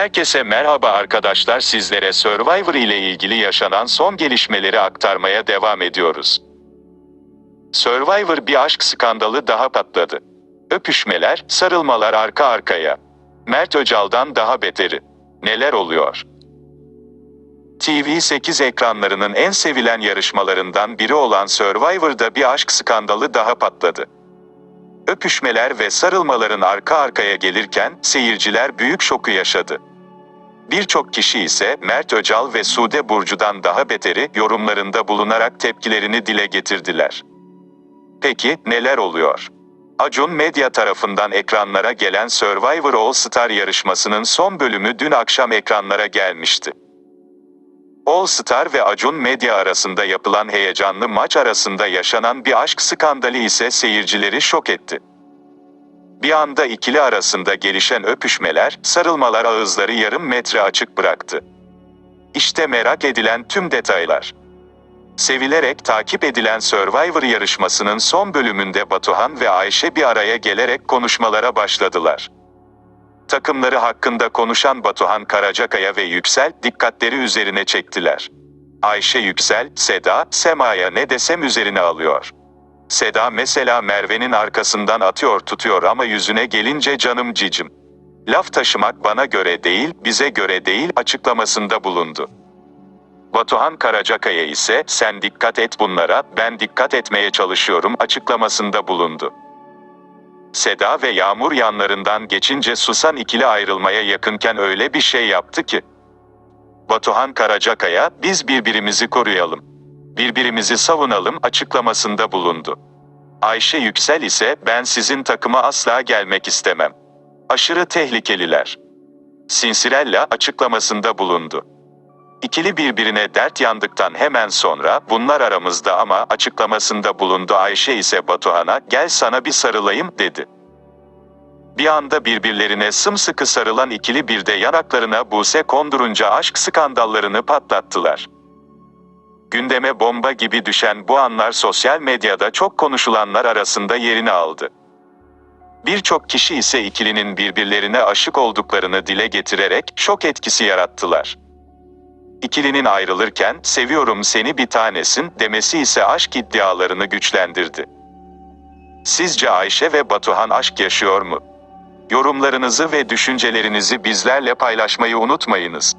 Herkese merhaba arkadaşlar sizlere Survivor ile ilgili yaşanan son gelişmeleri aktarmaya devam ediyoruz. Survivor bir aşk skandalı daha patladı. Öpüşmeler, sarılmalar arka arkaya. Mert Öcal'dan daha beteri. Neler oluyor? TV8 ekranlarının en sevilen yarışmalarından biri olan Survivor'da bir aşk skandalı daha patladı. Öpüşmeler ve sarılmaların arka arkaya gelirken seyirciler büyük şoku yaşadı. Birçok kişi ise Mert Öcal ve Sude Burcu'dan daha beteri yorumlarında bulunarak tepkilerini dile getirdiler. Peki neler oluyor? Acun Medya tarafından ekranlara gelen Survivor All Star yarışmasının son bölümü dün akşam ekranlara gelmişti. All Star ve Acun Medya arasında yapılan heyecanlı maç arasında yaşanan bir aşk skandalı ise seyircileri şok etti. Bir anda ikili arasında gelişen öpüşmeler, sarılmalar ağızları yarım metre açık bıraktı. İşte merak edilen tüm detaylar. Sevilerek takip edilen Survivor yarışmasının son bölümünde Batuhan ve Ayşe bir araya gelerek konuşmalara başladılar. Takımları hakkında konuşan Batuhan Karacakaya ve Yüksel dikkatleri üzerine çektiler. Ayşe Yüksel, Seda, Sema'ya ne desem üzerine alıyor. Seda mesela Merve'nin arkasından atıyor tutuyor ama yüzüne gelince canım cicim. Laf taşımak bana göre değil, bize göre değil açıklamasında bulundu. Batuhan Karacakaya ise sen dikkat et bunlara, ben dikkat etmeye çalışıyorum açıklamasında bulundu. Seda ve Yağmur yanlarından geçince susan ikili ayrılmaya yakınken öyle bir şey yaptı ki. Batuhan Karacakaya, biz birbirimizi koruyalım. Birbirimizi savunalım açıklamasında bulundu. Ayşe Yüksel ise ben sizin takıma asla gelmek istemem. Aşırı tehlikeliler. Sinsirella açıklamasında bulundu. İkili birbirine dert yandıktan hemen sonra bunlar aramızda ama açıklamasında bulundu Ayşe ise Batuhan'a gel sana bir sarılayım dedi. Bir anda birbirlerine sımsıkı sarılan ikili bir de yanaklarına buse kondurunca aşk skandallarını patlattılar. Gündeme bomba gibi düşen bu anlar sosyal medyada çok konuşulanlar arasında yerini aldı. Birçok kişi ise ikilinin birbirlerine aşık olduklarını dile getirerek şok etkisi yarattılar. İkilinin ayrılırken seviyorum seni bir tanesin demesi ise aşk iddialarını güçlendirdi. Sizce Ayşe ve Batuhan aşk yaşıyor mu? Yorumlarınızı ve düşüncelerinizi bizlerle paylaşmayı unutmayınız.